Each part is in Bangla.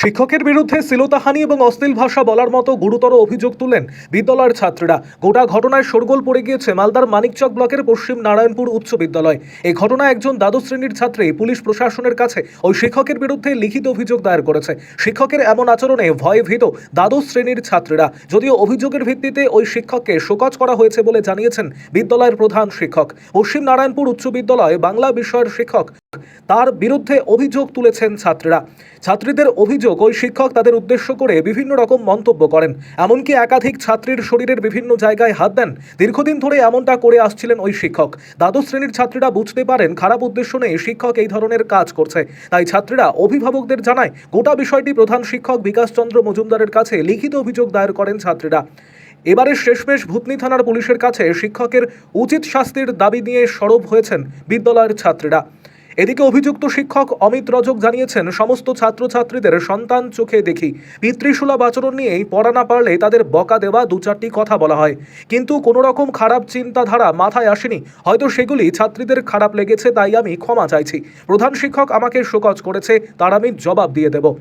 শিক্ষকের বিরুদ্ধে শ্লীলতাহানি এবং অশ্লীল ভাষা বলার মতো গুরুতর অভিযোগ তুলেন বিদ্যালয়ের ছাত্রীরা। গোটা ঘটনায় শোরগোল পড়ে গিয়েছে মালদার মানিকচক ব্লকের পশ্চিম নারায়ণপুর উচ্চ বিদ্যালয়। এই ঘটনায় একজন দ্বাদশ শ্রেণির ছাত্রী পুলিশ প্রশাসনের কাছে ওই শিক্ষকের বিরুদ্ধে লিখিত অভিযোগ দায়ের করেছে। শিক্ষকের এমন আচরণে ভয়ে ভীত দ্বাদশ শ্রেণির ছাত্রীরা। যদিও অভিযোগের ভিত্তিতে ওই শিক্ষককে শোকজ করা হয়েছে বলে জানিয়েছেন বিদ্যালয়ের প্রধান শিক্ষক। পশ্চিম নারায়ণপুর উচ্চ বিদ্যালয় বাংলা বিষয়ের শিক্ষক তার বিরুদ্ধে অভিযোগ তুলেছেন ছাত্রীরা। ছাত্রীদের অভিযোগ, ওই শিক্ষক তাদের উদ্দেশ্য করে বিভিন্ন রকম মন্তব্য করেন। এমনকি একাধিক ছাত্রীর শরীরের বিভিন্ন জায়গায় হাত দেন। দীর্ঘদিন ধরে এমনটা করে আসছিলেন ওই শিক্ষক। দ্বাদশ শ্রেণির ছাত্রীরা বুঝতে পারেন, খারাপ উদ্দেশ্য নেই শিক্ষক এই ধরনের কাজ করছে। তাই ছাত্রীরা অভিভাবকদের জানায়, গোটা বিষয়টি প্রধান শিক্ষক বিকাশ চন্দ্র মজুমদারের কাছে লিখিত অভিযোগ দায়ের করেন ছাত্রীরা। এবারে শেষমেশ ভূতনি থানার পুলিশের কাছে শিক্ষকের উচিত শাস্তির দাবি নিয়ে সরব হয়েছেন বিদ্যালয়ের ছাত্রীরা। এদিকে অভিযুক্ত শিক্ষক অমিত রজক জানিয়েছেন, সমস্ত ছাত্রছাত্রীদের সন্তান চোখে দেখি। পিতৃসুলভ আচরণ নিয়েই পড়া না পারলে তাদের বকা দেওয়া দু চারটি কথা বলা হয়। কিন্তু কোনো রকম খারাপ চিন্তাধারা মাথায় আসেনি। হয়তো সেগুলি ছাত্রীদের খারাপ লেগেছে, তাই আমি ক্ষমা চাইছি। প্রধান শিক্ষক আমাকে শোকজ করেছে, তার আমি জবাব দিয়ে দেব।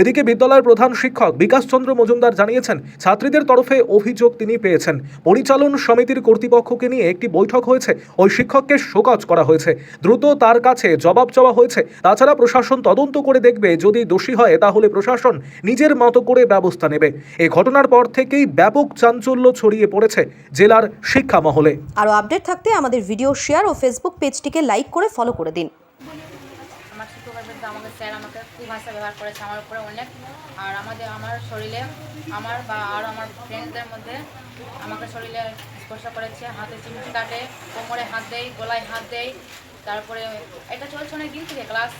এদিকে বিদ্যালয়ের প্রধান শিক্ষক বিকাশ চন্দ্র মজুমদার জানিয়েছেন, ছাত্রীদের তরফে অভিযোগ তিনি পেয়েছেন। পরিচালন সমিতির কর্তৃপক্ষকে নিয়ে একটি বৈঠক হয়েছে। ওই শিক্ষককে শোকজ করা হয়েছে। দ্রুত তার কাছে জবাব চাওয়া হয়েছে। তাছাড়া প্রশাসন তদন্ত করে দেখবে, যদি দোষী হয় তাহলে প্রশাসন নিজের মতো করে ব্যবস্থা নেবে। এই ঘটনার পর থেকেই ব্যাপক চাঞ্চল্য ছড়িয়ে পড়েছে জেলার শিক্ষা মহলে আরও আপডেট থাকতে আমাদের ভিডিও শেয়ার ও ফেসবুক পেজটিকে লাইক করে ফলো করে দিন। আমাকে স্যার আমাকে কুভাষা ব্যবহার করেছে আমার উপরে অনেক, আর আমাদের, আমার শরীরে, আমার বা আর আমার ফ্রেন্ডদের মধ্যে আমাকে শরীরে স্পর্শ করেছে, হাতে চিমটি কাটে, কোমরে হাত দেয়, গলায় হাত দেয়, তারপরে এটা চলছে অনেক দিন থেকে ক্লাস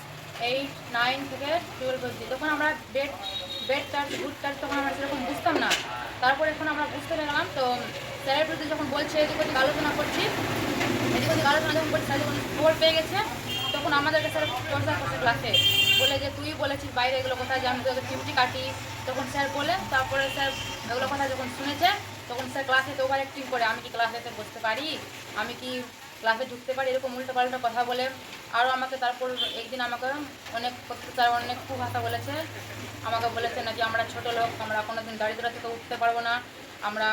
এইট নাইন থেকে টুয়েলভ অবধি। তখন আমরা bad bad touch good touch তখন আমরা সেরকম বুঝতাম না। তারপরে এখন আমরা বুঝতে পেলাম, তো স্যারের বিরুদ্ধে যখন বলছে, এদিক আলোচনা করছি, এদিক আলোচনা যখন করছি, স্যার যখন খবর পেয়ে গেছে তখন আমাদেরকে স্যার চর্চা করছে ক্লাসে বলে যে তুই বলেছিস বাইরে এগুলো কথা যে আমি তোকে চিমটি কাটি। তখন স্যার বলে তারপরে স্যার এগুলো কথা যখন শুনেছে তখন স্যার ক্লাসে তো ওভার অ্যাক্টিং করে। আমি কি ক্লাসেতে বসতে পারি? আমি কি ক্লাসে ঢুকতে পারি? এরকম উল্টো পাল্টা কথা বলে। আরও আমাকে তারপর একদিন আমাকে অনেক স্যার অনেক খুব ভাষা বলেছে। আমাকে বলেছে না নাকি আমরা ছোটো লোক আমরা কোনোদিন দারিদ্র থেকে উঠতে পারব না। আমরা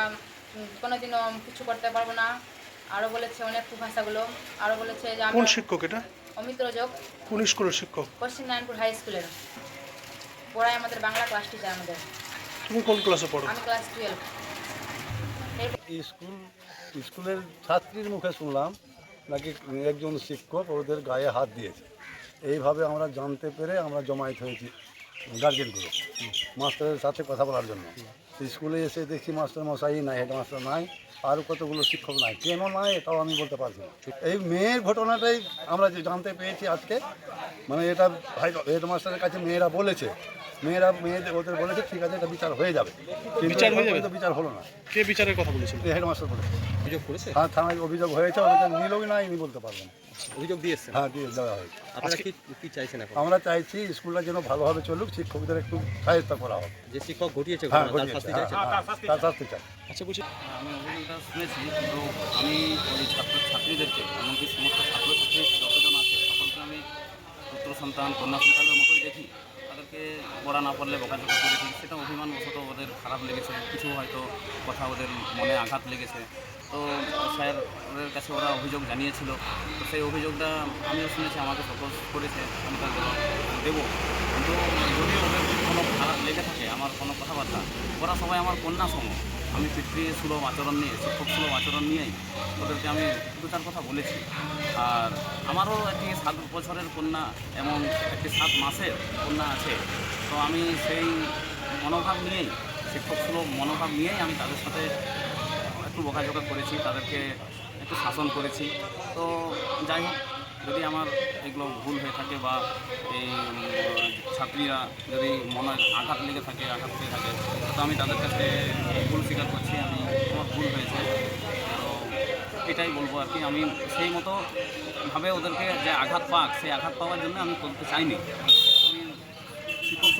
উম, কোনোদিনও কিছু করতে পারব না। আরও বলেছে অনেক খুব ভাষাগুলো আরও বলেছে যে কোন আমরা শিক্ষক এটা? অমিত রজক কোন স্কুলের শিক্ষক? পশ্চিম নারায়ণপুর হাই স্কুলের। পড়ায় আমাদের বাংলা ক্লাস টিচার আমাদের। তুমি কোন ক্লাসে পড়ো? আমি ক্লাস টুয়েলভ স্কুল স্কুলের ছাত্রীর মুখে শুনলাম নাকি একজন শিক্ষক ওদের গায়ে হাত দিয়েছে। এইভাবে আমরা জানতে পেরে আমরা জমায়েত হয়েছি গার্জেনগুলো মাস্টারের সাথে কথা বলার জন্য। স্কুলে এসে দেখি মাস্টার মশাই নাই, হেডমাস্টার নাই, আর কতগুলো শিক্ষক নাই। কেন নাই এটাও আমি বলতে পারছি না। এই মেয়ের ঘটনাটাই আমরা যে জানতে পেয়েছি আজকে মানে এটা হেডমাস্টারের কাছে মেয়েরা বলেছে মেয়েরা মেয়েদের ওদের বলেছে ঠিক আছে এটা বিচার হয়ে যাবে। বিচার হয়ে যাবে? বিচার হলো না। কে বিচারের কথা বলেছিল? হেডমাস্টার বলেছে। অভিযোগ করেছে? হ্যাঁ থানায় অভিযোগ হয়েছে ওটা নিলই না আমি বলতে পারব না। অভিযোগ দিয়েছেন হ্যাঁ দিয়ে দেওয়া হয়েছে। আপনারা কি কি চাইছেন এখন? আমরা চাইছি স্কুলটা যেন ভালোভাবে চলুক শিক্ষকদের একটু সাহায্য করা হবে যে শিক্ষক ঘটিয়েছে হ্যাঁ তার শাস্তি হ্যাঁ, চাইছেন? হ্যাঁ, তার শাস্তি চাই। আচ্ছা বলছি আমি অভিযোগটা শুনেছি তো আমি ওই ছাত্র ছাত্রীদেরকে এমনকি সমস্ত ছাত্রছাত্রী যতজন আছে সকলকে আমি পুত্র সন্তান কন্যা সন্তানের মতোই দেখি। তাদেরকে পড়া না পড়লে বকাঝকা করেছি সেটা অভিমানবশত ওদের খারাপ লেগেছে। কিছু হয়তো কথা ওদের মনে আঘাত লেগেছে। তো স্যার ওদের কাছে ওরা অভিযোগ জানিয়েছিল। তো সেই অভিযোগটা আমিও শুনেছি, আমাকে সপোজ করেছে। আমি তার দেবো। কিন্তু যদি ওদের কোনো খারাপ লেগে থাকে, আমার কোনো কথাবার্তা, ওরা সবাই আমার কন্যা সম আমি পিতৃ সুলভ আচরণ নিয়ে, শিক্ষক সুলভ আচরণ নিয়েই ওদেরকে আমি দু চার কথা বলেছি। আর আমারও একটি সাত বছরের কন্যা এবং একটি সাত মাসের কন্যা আছে। তো আমি সেই মনোভাব নিয়েই, শিক্ষক সুলভ মনোভাব নিয়েই আমি তাদের সাথে একটু বকাঝকা করেছি, তাদেরকে একটু শাসন করেছি। তো যাই হোক যদি আমার এগুলো ভুল হয়ে থাকে বা এই ছাত্রীরা যদি মনে আঘাত লেগে থাকে, আঘাত পেয়ে থাকে, তো আমি তাদের কাছে ভুল স্বীকার করছি, আমি, আমার ভুল হয়েছে। তো এটাই বলব আর কি, আমি সেই মতো ভাবে ওদেরকে যে আঘাত পাক, সেই আঘাত পাওয়ার জন্য আমি করতে চাইনি। আমি শিক্ষক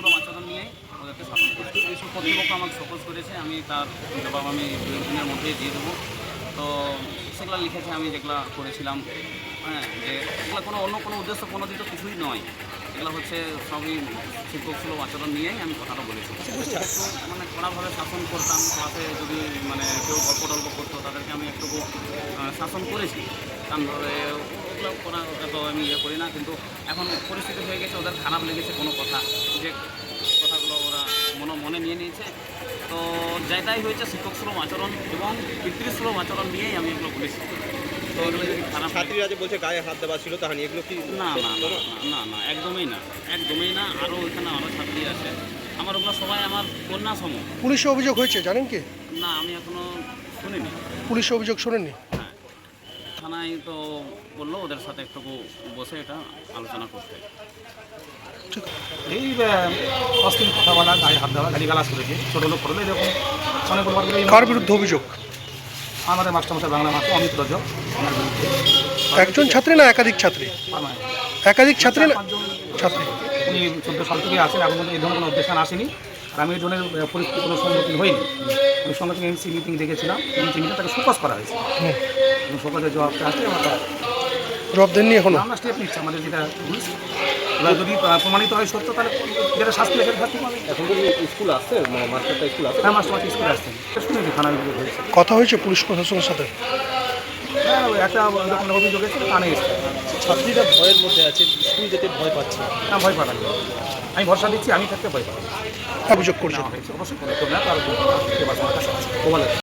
নিয়েই ওদেরকে শাসন করেছি। এইসব কর্তৃপক্ষ আমাকে সপোজ করেছে, আমি তার জবাব আমি দু দিনের মধ্যেই দিয়ে দেবো। তো সেগুলো লিখেছে, আমি যেগুলো করেছিলাম। হ্যাঁ যে এগুলো কোনো অন্য কোনো উদ্দেশ্য, কোনো তো কিছুই নয়। এগুলো হচ্ছে সবই শিক্ষক সুলভ আচরণ নিয়েই আমি কথাটা বলেছি। মানে কড়াভাবে শাসন করতাম, ক্লাসে যদি মানে কেউ গল্প টল্প করতো, তাদেরকে আমি একটু শাসন করেছি। ধরে ওগুলো করা এত আমি ইয়ে করি না, কিন্তু এখন পরিস্থিতি হয়ে গেছে, ওদের খারাপ লেগেছে কোনো কথা। যে কথাগুলো ওরা মনে মনে নিয়ে নিয়েছে। তো যেটাই হয়েছে শিক্ষক সুলভ আচরণ এবং পিতৃসুলভ আচরণ নিয়েই আমি এগুলো বলেছি। ছাত্রীরা যে বলছে গায়ে হাত দেওয়া ছিল তাহানি এগুলো কি না না না না, না একদমই না একদমই না। আরও ওইখানে আরও ছাত্রী আছে। আমার ওগুলো সবাই আমার কন্যা সম পুলিশে অভিযোগ হয়েছে জানেন কি? না আমি এখনও শুনিনি। পুলিশে অভিযোগ শোনেননি? হ্যাঁ। থানায় তো বলল ওদের সাথে একটু বসে এটা আলোচনা করতে। এই অশ্লীল কথা বলা গায়ে হাত দেওয়া গালি গালাজ করেছে। ছোটো লোক করলে এরকম অনেক করে বিরুদ্ধে অভিযোগ? আমাদের মাস্টারমশাই বাংলা মাস্টার অমিত রজ একজন ছাত্রী না একাধিক ছাত্রী? একাধিক ছাত্রী না ছাত্রী? উনি চোদ্দ সাল থেকে আছেন এখন পর্যন্ত এই ধরনের কোনো অবজেকশন আসেনি। আর আমি এই ধরনের পরিস্থিতি কোনো সম্মুখীন হইনি। ওই সঙ্গে সঙ্গে এমসি মিটিং দেখেছিলাম। এমসি মিটিং তাকে ফোকাস করা হয়েছে। এবং ফোকাসের জবাবটা আসলে আমরা জবাব দেননি এখন? আমরা স্টেপ নিচ্ছি আমাদের যেটা রুলস এবার যদি প্রমাণিত হয় সত্য তাহলে যেটা শাস্তি আছে শাস্তি পাবে। এখন তো স্কুল আসছে মানে মাস্টারটা স্কুল আসছে হ্যাঁ মাস্টার স্কুলে আসছেন শুনেছি হয়েছে। কথা হয়েছে পুলিশ প্রশাসনের সাথে? একটা অভিযোগ এসে কানে এসছে। ছাত্রীরা ভয়ের মধ্যে আছে স্কুল যেতে ভয় পাচ্ছে। না ভয় আমি ভরসা দিচ্ছি আমি থাকতে ভয় পাবেন অভিযোগ করছি অবশ্যই কোনো না তার